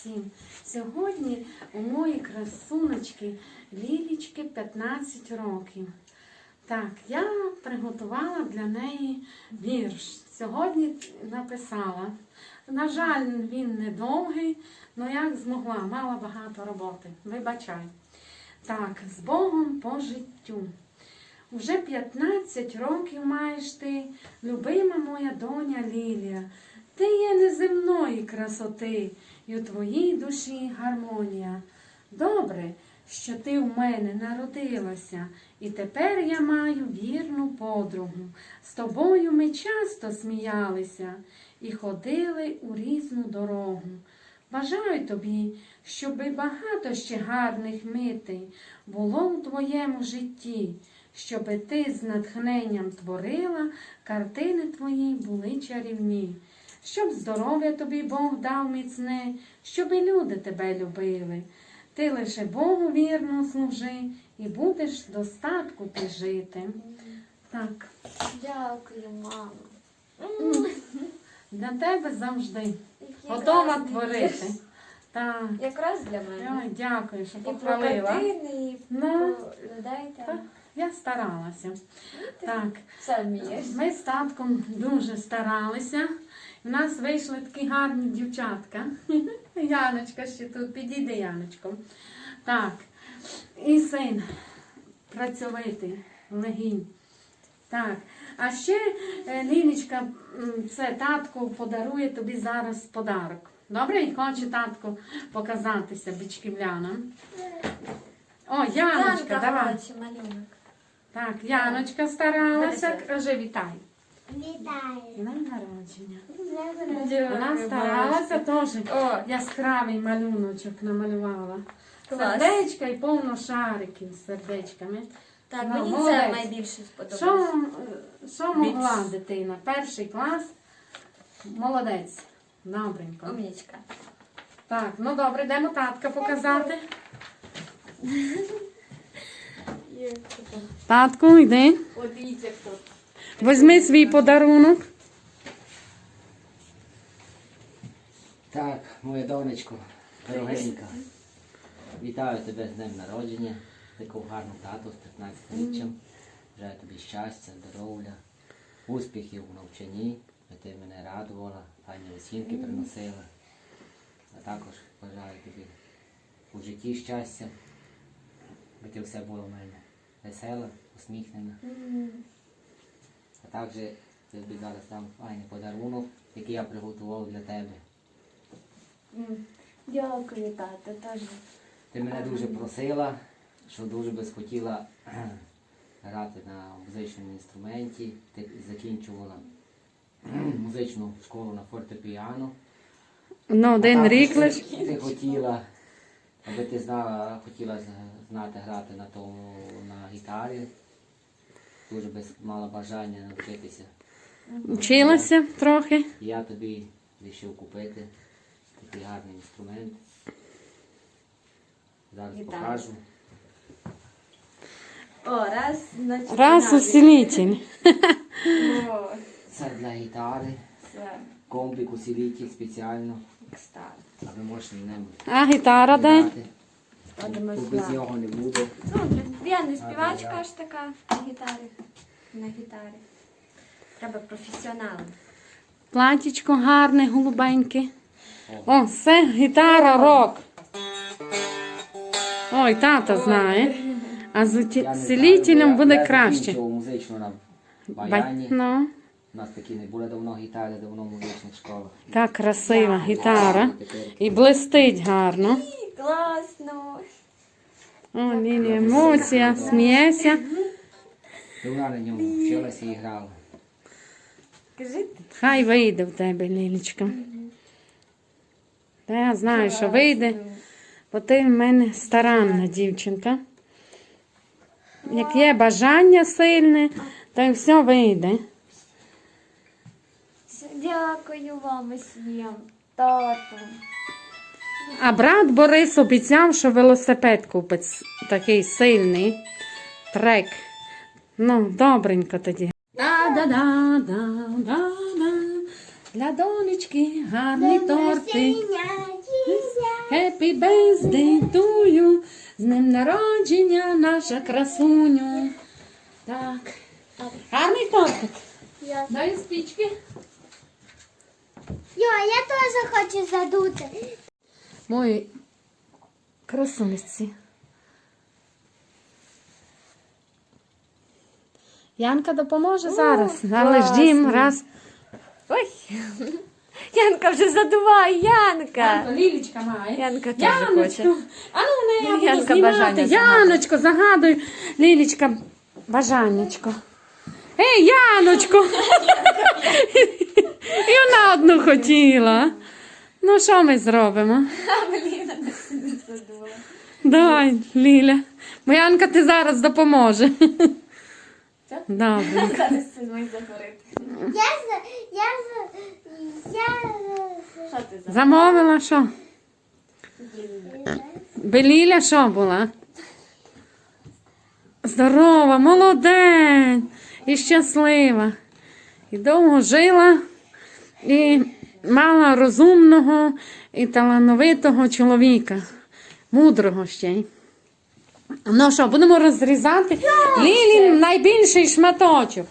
всім! Сьогодні у моїй красуночки Лілічки 15 років. Так, я приготувала для неї вірш. Сьогодні написала. На жаль, він недовгий, але як змогла, мала багато роботи. Вибачай. Так, з Богом по життю. Уже 15 років маєш ти, любима моя доня Лілія. Ти є неземної красоти, і у твоїй душі гармонія. Добре, що ти в мене народилася, і тепер я маю вірну подругу. З тобою ми часто сміялися і ходили у різну дорогу. Бажаю тобі, щоби багато ще гарних митей було у твоєму житті, щоби ти з натхненням творила, картини твої були чарівні, щоб здоров'я тобі Бог дав міцне, щоби люди тебе любили. Ти лише Богу вірно служи і будеш в достатку ти жити. Так, Дякую, мамо. для тебе завжди готова творити. Так. Якраз для мене. Ой, дякую, що І про похвалила. картини, і Ну. про людей Так, я старалася. Так, Все ми з татком дуже старалися. У нас вийшли такі гарні дівчатка. Яночка ще тут, підійди, Яночко. Так, і син працьовитий, легінь. Так, а ще е, Ліночка, це татко подарує тобі зараз подарок. Добре, і хоче татко показатися бичківлянам. О, Яночка, давай. Так, Яночка старалася. Каже, вітай. Вітаю. Народження. Старалася теж. О, Яскравий малюночок намалювала. Клас. Сердечка і повно шариків з сердечками. так, Ну, мені це молодець. найбільше сподобалось. Що, що могла дитина? Перший клас. Молодець. Добренько. Умнічка. Так, ну добре, йдемо татка показати. Татку, йди. Подивіться, хто. Візьми свій подарунок. Так, моя донечко, дорогенька. Вітаю тебе з днем народження. Таку гарну тату з 15-річчям. Бажаю тобі щастя, здоров'я, успіхів у навчанні. Ти мене радувала, файні оцінки приносила. А також бажаю тобі у житті щастя, щоб ти все було в мене весела, усміхнена. А також тобі зараз дам файний подарунок, який я приготував для тебе. Дякую, тато, теж. Ти мене дуже просила, що дуже би хотіла грати на музичному інструменті. Ти закінчувала музичну школу на фортепіано. Ну, один рік лише. Ти хотіла, аби ти знала, хотіла знати грати на тому на гітарі. Дуже би мала бажання навчитися. Вчилася трохи. Я тобі вирішив купити такий гарний інструмент. Зараз покажу. О, раз, значить. Раз усилитель. О, Це для гітари. це Комбік усилитель спеціально, кстати. а ви можете ним А гітара де? грати. Тут без нього не буде. Ну, я не співачка аж така на гітарі. На гітарі. Треба професіоналом. Платічко гарне, голубеньке. О, це гітара рок. Ой, тата знає. А з Я уті- не усилителем знаю, бо буде краще. На баяні. Ну, У нас такі не було давно гітари, давно в музичних школах. так красива гітара. І блистить гарно. Класно. О, Лілія, емоція, сміється. і вона на ньому вчилася і грала. Кажи Хай вийде в тебе, Лілічка. Та я знаю, що вийде, бо ти в мене старанна дівчинка. Як є бажання сильне, то й все вийде. Дякую вам усім, тату. А брат Борис обіцяв, що велосипед купить такий сильний трек. Ну, добренько тоді. Да-да-да-да-да-да. Для донечки гарний тортик. Happy birthday to you. З днем народження, наша красуню. Так. Гарний тортик. Дай спічки. Йо, я теж хочу задути. Мої красунці. Янка допоможе зараз. Але ж дім раз. Ой. Янка вже задуває, Янка. Лілічка має. Янка теж хоче. А ну не я буду Янка знімати. Яночко, загадуй. Лілічка, бажаннячко. Ей, Яночко. І вона одну хотіла. Ну, що ми зробимо? Давай, Ліля. Боянка, ти зараз допоможе. Добре. Зараз це мій заговорити. Я за... Я за... Я... Що ти за? Замовила що? Беліля що була? Здорова, молодець і щаслива. І довго жила, і мала розумного і талановитого чоловіка, мудрого ще й. Ну що, будемо розрізати Лілін найбільший шматочок.